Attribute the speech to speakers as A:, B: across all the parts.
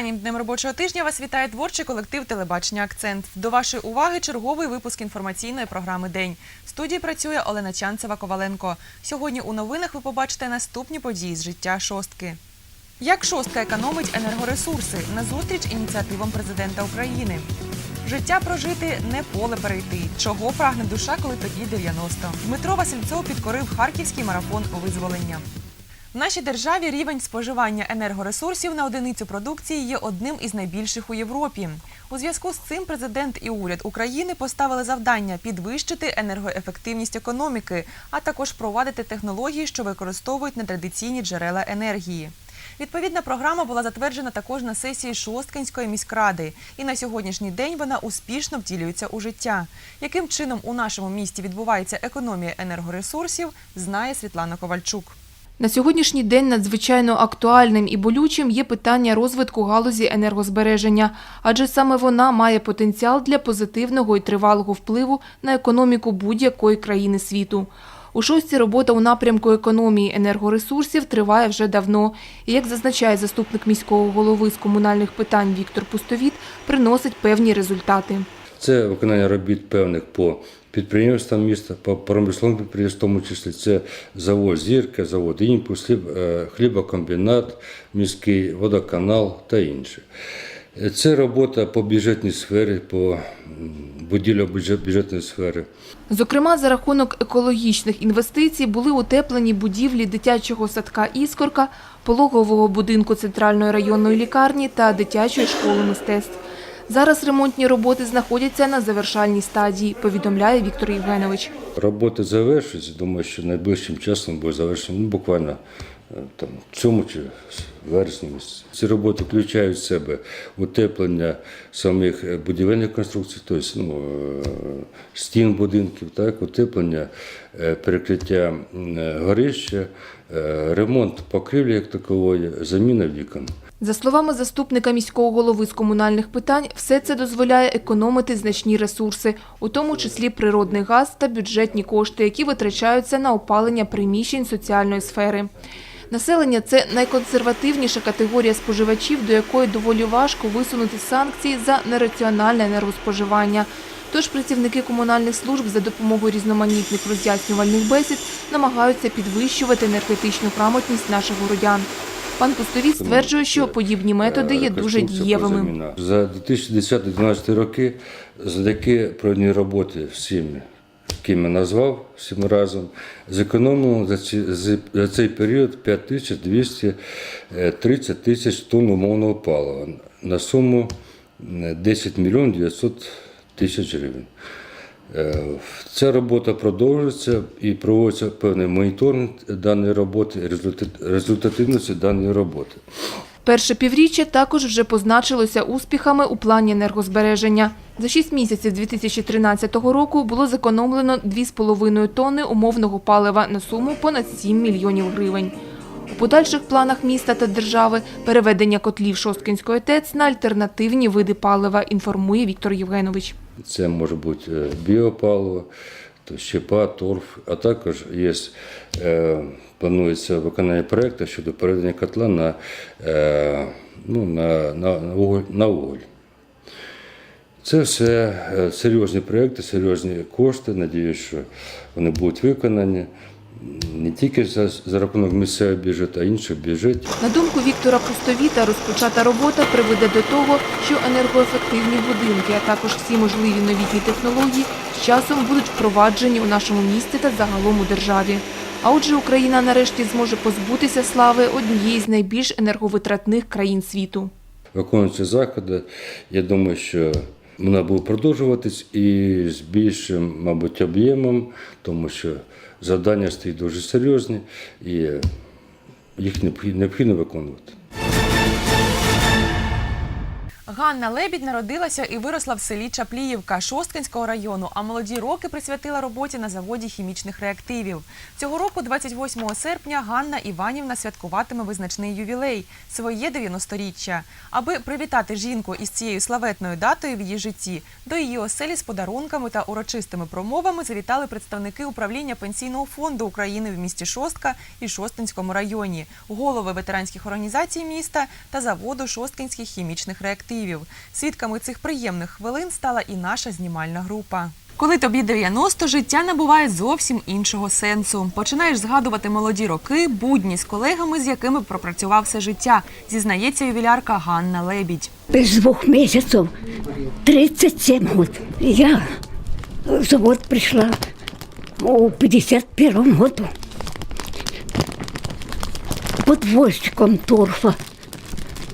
A: останнім днем робочого тижня вас вітає творчий колектив телебачення Акцент. До вашої уваги черговий випуск інформаційної програми День. В студії працює Олена Чанцева Коваленко. Сьогодні у новинах ви побачите наступні події з життя шостки. Як шостка економить енергоресурси на зустріч ініціативам президента України. Життя прожити не поле перейти. Чого прагне душа, коли тобі 90. Дмитро Васильцов підкорив харківський марафон визволення. В нашій державі рівень споживання енергоресурсів на одиницю продукції є одним із найбільших у Європі. У зв'язку з цим президент і уряд України поставили завдання підвищити енергоефективність економіки, а також впровадити технології, що використовують нетрадиційні джерела енергії. Відповідна програма була затверджена також на сесії Шосткинської міськради, і на сьогоднішній день вона успішно втілюється у життя. Яким чином у нашому місті відбувається економія енергоресурсів, знає Світлана Ковальчук.
B: На сьогоднішній день надзвичайно актуальним і болючим є питання розвитку галузі енергозбереження, адже саме вона має потенціал для позитивного і тривалого впливу на економіку будь-якої країни світу. У шостій робота у напрямку економії енергоресурсів триває вже давно. І як зазначає заступник міського голови з комунальних питань Віктор Пустовіт, приносить певні результати.
C: Це виконання робіт певних по підприємствам міста, по промисловим підприємствам, в тому числі це завод Зірка, завод Імпульс, е, хлібокомбінат, міський водоканал та інше. Це робота по бюджетній сфері, по будівлі бюджетної сфери.
B: Зокрема, за рахунок екологічних інвестицій були утеплені будівлі дитячого садка «Іскорка», пологового будинку центральної районної лікарні та дитячої школи мистецтв. Зараз ремонтні роботи знаходяться на завершальній стадії, повідомляє Віктор Євгенович.
C: Роботи завершуються. Думаю, що найближчим часом буде завершено ну, буквально е, там, в цьому чи вересні місяці. Ці роботи включають в себе утеплення самих е, будівельних конструкцій, тобто ну, е, стін будинків, так, утеплення, перекриття горища, ремонт покрівлі як такової, заміна вікон.
B: За словами заступника міського голови з комунальних питань, все це дозволяє економити значні ресурси, у тому числі природний газ та бюджетні кошти, які витрачаються на опалення приміщень соціальної сфери. Населення це найконсервативніша категорія споживачів, до якої доволі важко висунути санкції за нераціональне енергоспоживання. Тож працівники комунальних служб за допомогою різноманітних роз'яснювальних бесід намагаються підвищувати енергетичну грамотність наших городян. Пан Пустовіт стверджує, що подібні методи є дуже дієвими.
C: За 2010-2012 роки завдяки проведеній роботи всіми, ким я назвав всім разом, зекономимо за, ці, за- за цей період 5230 тисяч тонн умовного палива на суму 10 мільйонів 900 тисяч гривень. Е, Ця робота продовжується і проводиться певний моніторинг даної роботи, результативності даної роботи.
B: Перше півріччя також вже позначилося успіхами у плані енергозбереження. За 6 місяців 2013 року було зекономлено 2,5 тонни умовного палива на суму понад 7 мільйонів гривень. У подальших планах міста та держави переведення котлів Шосткинської ТЕЦ на альтернативні види палива, інформує Віктор Євгенович.
C: Це може бути е, біопаливо, щепа, торф, а також є, е, планується виконання проєкту щодо переведення котла на, е, ну, на, на, вуголь, на вуголь. Це все е, серйозні проєкти, серйозні кошти. Надіюсь, що вони будуть виконані не тільки за, за рахунок місцевого бюджету, а інших бюджетів.
B: На думку Віктора Пустовіта, розпочата робота приведе до того, що енергоефективні будинки, а також всі можливі новітні технології з часом будуть впроваджені у нашому місті та загалом у державі. А отже, Україна нарешті зможе позбутися слави однієї з найбільш енерговитратних країн світу.
C: виконуються заходи. Я думаю, що вона буде продовжуватись і з більшим, мабуть, об'ємом, тому що завдання стоїть дуже серйозні і їх необхідно виконувати.
A: Ганна Лебідь народилася і виросла в селі Чапліївка Шосткинського району, а молоді роки присвятила роботі на заводі хімічних реактивів. Цього року, 28 серпня, Ганна Іванівна святкуватиме визначний ювілей своє 90-річчя. Аби привітати жінку із цією славетною датою в її житті, до її оселі з подарунками та урочистими промовами завітали представники управління пенсійного фонду України в місті Шостка і Шосткинському районі, голови ветеранських організацій міста та заводу Шосткинських хімічних реактивів. Свідками цих приємних хвилин стала і наша знімальна група. Коли тобі 90, життя набуває зовсім іншого сенсу. Починаєш згадувати молоді роки, будні з колегами, з якими пропрацював все життя, зізнається ювілярка Ганна Лебідь.
D: Без двух месяцев 37 год. Я в завод пришла у 51 году. Подвозчиком торфа.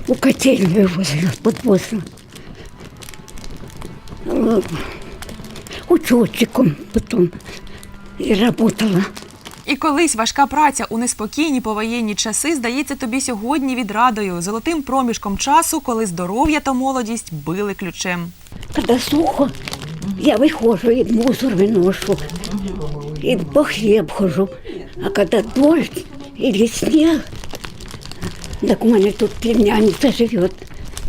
D: У котельную возле подвозила. Э, Учетчиком потом и работала.
A: І колись важка праця у неспокійні повоєнні часи здається тобі сьогодні відрадою, золотим проміжком часу, коли здоров'я та молодість били ключем.
D: Когда сухо, я виходжу і мусор виношу, і по хліб хожу. А коли дощ или сніг, так у мене тут племянниця живе,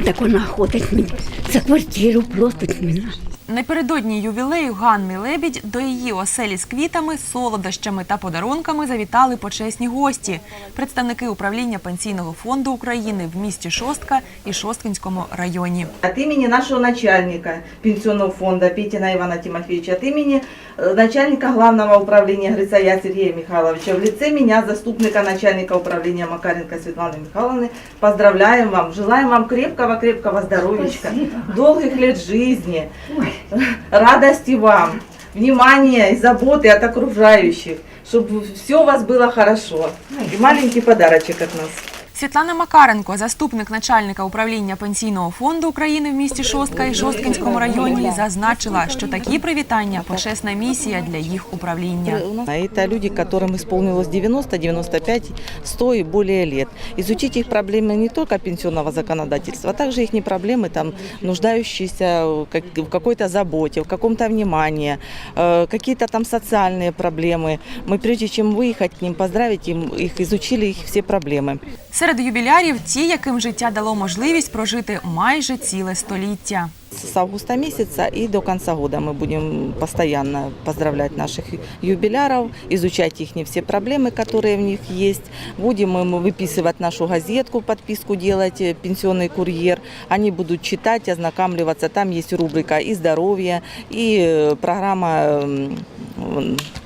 D: так вона ходить мені за квартиру, платить мене.
A: Напередодні ювілею Ганни Лебідь до її оселі з квітами, солодощами та подарунками завітали почесні гості, представники управління пенсійного фонду України в місті Шостка і Шосткинському районі.
E: От имени нашего начальника пенсионного фонда Петина Ивана Тимофеевича, от имени э, начальника главного управления Грицая Сергея Михайловича, в лице меня, заступника начальника управления Макаренко Светланы Михайловны, поздравляем вам, желаем вам крепкого-крепкого здоровья, долгих лет жизни, радости вам, внимания и заботы от окружающих, чтобы все у вас было хорошо. И маленький подарочек от нас.
A: Світлана Макаренко, заступник начальника управління пенсійного фонду України в місті Шостка і Шосткинському районі, зазначила, що такі привітання почесна місія для їх управління.
F: А Это люди, которым исполнилось 90, 95, 100 и более лет. Изучить их проблемы не только пенсионного законодательства, а также их проблемы, там, нуждающиеся в как- в какой-то заботе, в каком-то внимании, э, какие-то там социальные проблемы. Мы прежде чем выехать к ним, поздравить им, их изучили их все проблемы.
A: Серед ювілярів ті, яким життя дало можливість прожити майже ціле століття.
F: С августа месяца и до конца года мы будем постоянно поздравлять наших юбиляров, изучать их все проблемы, которые в них есть. Будем им выписывать нашу газетку, подписку делать, э, пенсионный курьер. Они будут читать, ознакомливаться. Там есть рубрика и здоровье, и э, программа м, м,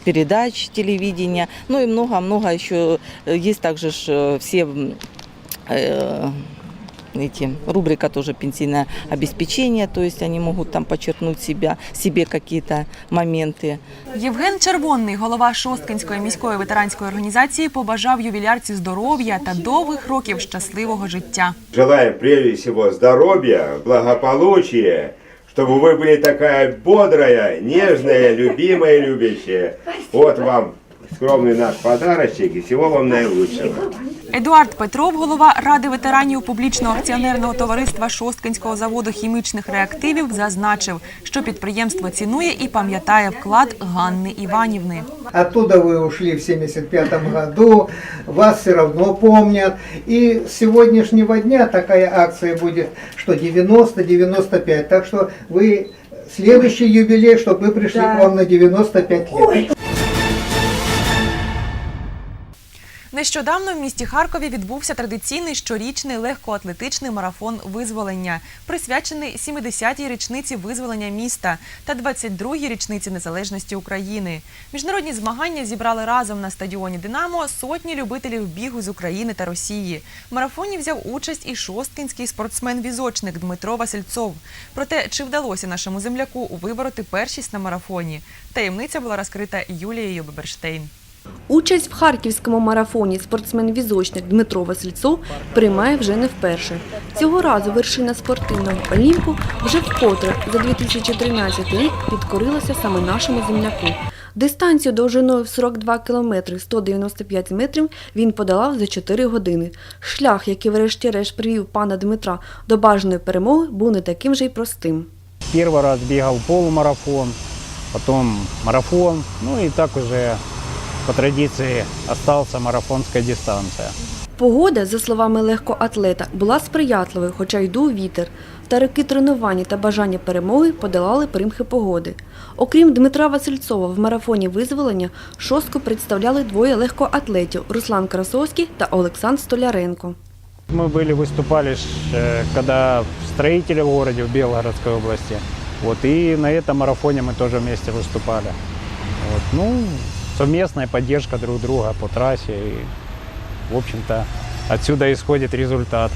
F: передач телевидения. Ну и много-много еще. э, Есть также ж, э, все м, э, эти, рубрика тоже пенсийное обеспечение, то есть они могут там подчеркнуть себя, себе какие-то моменты.
A: Євген Червонний, голова Шосткинської міської ветеранської організації, побажав ювілярці здоров'я та довгих років щасливого життя.
G: Желаем прежде всего здоровья, благополучия, чтобы вы были такая бодрая, нежная, любимая, любящая. Вот вам скромный наш подарочек и всего вам наилучшего.
A: Едуард Петров, голова ради ветеранів публічного акціонерного товариства Шосткинського заводу хімічних реактивів, зазначив, що підприємство цінує і пам'ятає вклад Ганни Іванівни.
H: Оттуда вы ушли в 75 году, вас все равно помнят. И с сегодняшнего дня такая акция будет, что 90-95. Так что вы следующий юбилей, чтобы мы пришли к вам на 95 лет.
A: Нещодавно в місті Харкові відбувся традиційний щорічний легкоатлетичний марафон визволення, присвячений 70-й річниці визволення міста та 22-й річниці незалежності України. Міжнародні змагання зібрали разом на стадіоні Динамо сотні любителів бігу з України та Росії. В марафоні взяв участь і шосткинський спортсмен-візочник Дмитро Васильцов. Проте чи вдалося нашому земляку вибороти першість на марафоні? Таємниця була розкрита Юлією Беберштейн.
I: Участь в харківському марафоні спортсмен-візочник Дмитро Васильцов приймає вже не вперше. Цього разу вершина спортивного Олімпу вже вкотре за 2013 рік підкорилася саме нашому земляку. Дистанцію довжиною в 42 кілометри 195 метрів він подолав за 4 години. Шлях, який врешті-решт привів пана Дмитра до бажаної перемоги, був не таким же й простим.
J: Первый раз бегал полумарафон, потом марафон, ну и так уже по традиции остался марафонская дистанция.
I: Погода, за словами легкоатлета, була сприятливою, хоча й дув вітер. Та роки тренування та бажання перемоги подолали примхи погоди. Окрім Дмитра Васильцова, в марафоні визволення шостку представляли двоє легкоатлетів Руслан Красовський та Олександр Столяренко.
J: Мы были, выступали, ж, э, когда в строителе в городе, в Белгородской области. Вот, и на этом марафоне мы тоже вместе выступали. Вот, ну, совместная поддержка друг друга по трассе. И, в общем-то, отсюда исходит результат.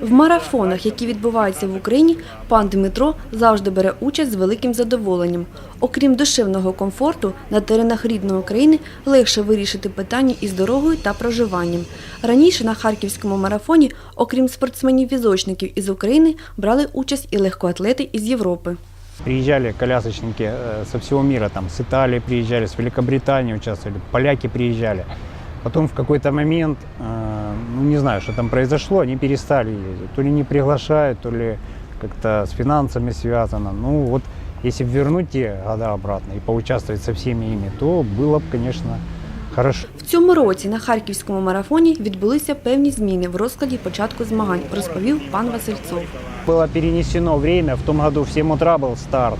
I: В марафонах, які відбуваються в Україні, пан Дмитро завжди бере участь з великим задоволенням. Окрім душевного комфорту, на теренах рідної України легше вирішити питання із дорогою та проживанням. Раніше на харківському марафоні, окрім спортсменів-візочників із України, брали участь і легкоатлети із Європи.
J: Приезжали колясочники э, со всего мира, там, с Италии приезжали, с Великобритании участвовали, поляки приезжали. Потом в какой-то момент, э, ну не знаю, что там произошло, они перестали ездить. То ли не приглашают, то ли как-то с финансами связано. Ну вот, если б вернуть те года обратно и поучаствовать со всеми ими, то было бы, конечно, хорошо.
I: В цьому році на харківському марафоні відбулися певні зміни в розкладі початку змагань, розповів пан Васильцов.
J: Було перенесено время, в тому году в 7 утра був старт,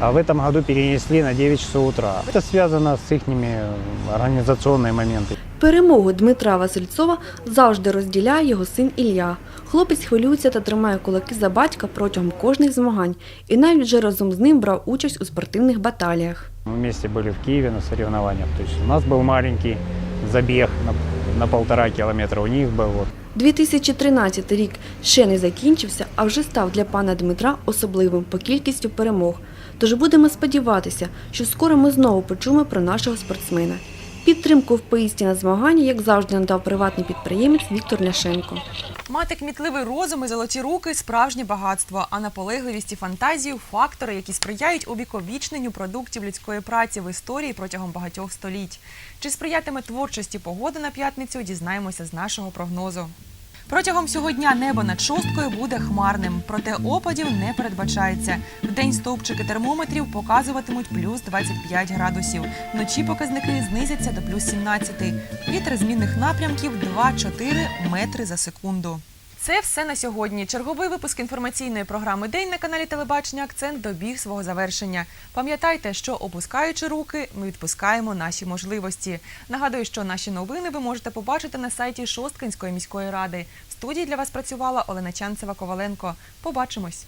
J: а в этом году перенесли на 9 часов утра. Это связано с их организационными моментами.
I: Перемогу Дмитра Васильцова завжди розділяє його син Ілля. Хлопець хвилюється та тримає кулаки за батька протягом кожних змагань і навіть вже разом з ним брав участь у спортивних баталіях.
J: Мы вместе были в Киеве на соревнованиях. То есть у нас был маленький забег на, на полтора километра, у них был вот
I: 2013 рік ще не закінчився, а вже став для пана Дмитра особливим по кількістю перемог. Тож будемо сподіватися, що скоро ми знову почуємо про нашого спортсмена. Підтримку в поїзді на змагання, як завжди, надав приватний підприємець Віктор Ляшенко.
A: Мати кмітливий розум і золоті руки справжнє багатство, а наполегливість і фантазію фактори, які сприяють увіковічненню продуктів людської праці в історії протягом багатьох століть. Чи сприятиме творчості погоди на п'ятницю, дізнаємося з нашого прогнозу. Протягом всього дня небо над шосткою буде хмарним, проте опадів не передбачається. Вдень стовпчики термометрів показуватимуть плюс 25 градусів. Вночі показники знизяться до плюс 17. Вітер змінних напрямків 2-4 метри за секунду. Це все на сьогодні. Черговий випуск інформаційної програми День на каналі Телебачення Акцент добіг свого завершення. Пам'ятайте, що опускаючи руки, ми відпускаємо наші можливості. Нагадую, що наші новини ви можете побачити на сайті Шосткинської міської ради. В студії для вас працювала Олена Чанцева Коваленко. Побачимось.